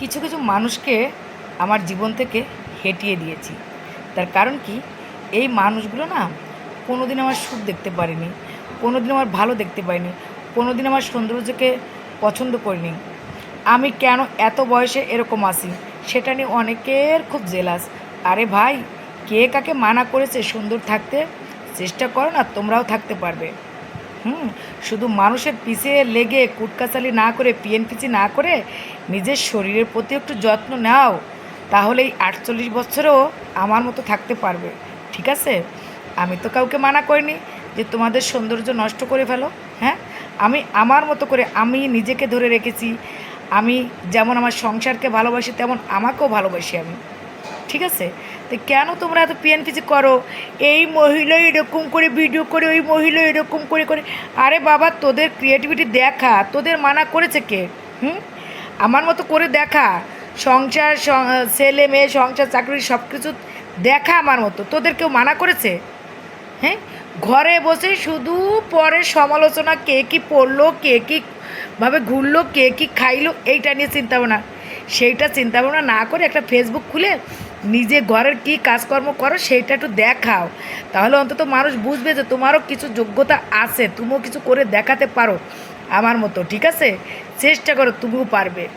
কিছু কিছু মানুষকে আমার জীবন থেকে হেঁটিয়ে দিয়েছি। তার কারণ কি? এই মানুষগুলো না কোনো দিন আমার সুখ দেখতে পারিনি কোনো দিন আমার ভালো দেখতে পারিনি কোনো দিন আমার সৌন্দর্যকে পছন্দ করিনি। আমি কেন এত বয়সে এরকম আসি সেটা নিয়ে অনেকের খুব জেলাস। আরে ভাই, কে কাকে মানা করেছে সুন্দর থাকতে? চেষ্টা করো না, তোমরাও থাকতে পারবে। হুম, শুধু মানুষের পিছিয়ে লেগে কুটকাচালি না করে, পিএনপিচি না করে নিজের শরীরের প্রতি একটু যত্ন নাও, তাহলে এই আটচল্লিশ বছরেও আমার মতো থাকতে পারবে। ঠিক আছে? আমি তো কাউকে মানা করিনি যে তোমাদের সৌন্দর্য নষ্ট করে ফেলো হ্যাঁ? আমি আমার মতো করে আমি নিজেকে ধরে রেখেছি। আমি যেমন আমার সংসারকে ভালোবাসি, তেমন আমাকেও ভালোবাসি আমি। ঠিক আছে? তো কেন তোমরা এত পিএনপিসি করো? এই মহিলা এরকম করে ভিডিও করে, ওই মহিলা এরকম করে করে। আরে বাবা, তোদের ক্রিয়েটিভিটি দেখা। তোদের মানা করেছে কে? হুম? আমার মতো করে দেখা। সংসার ছেলে, মেয়ে, সংসার, চাকরি সব কিছু দেখা আমার মতো। তোদের কেউ মানা করেছে? হ্যাঁ? ঘরে বসে শুধু পরে সমালোচনা, কে কী পড়ল, কে কী ভাবে ঘুরলো, কে কী খাইলো, এইটা নিয়ে চিন্তা ভাবনা। সেইটা চিন্তা ভাবনা না করে একটা ফেসবুক খুলে নিজে ঘরের কী কাজকর্ম করো সেইটা একটু দেখাও। তাহলে অন্তত মানুষ বুঝবে যে তোমারও কিছু যোগ্যতা আছে, তুমিও কিছু করে দেখাতে পারো আমার মতো, ঠিক আছে? চেষ্টা করো, তুমিও পারবে।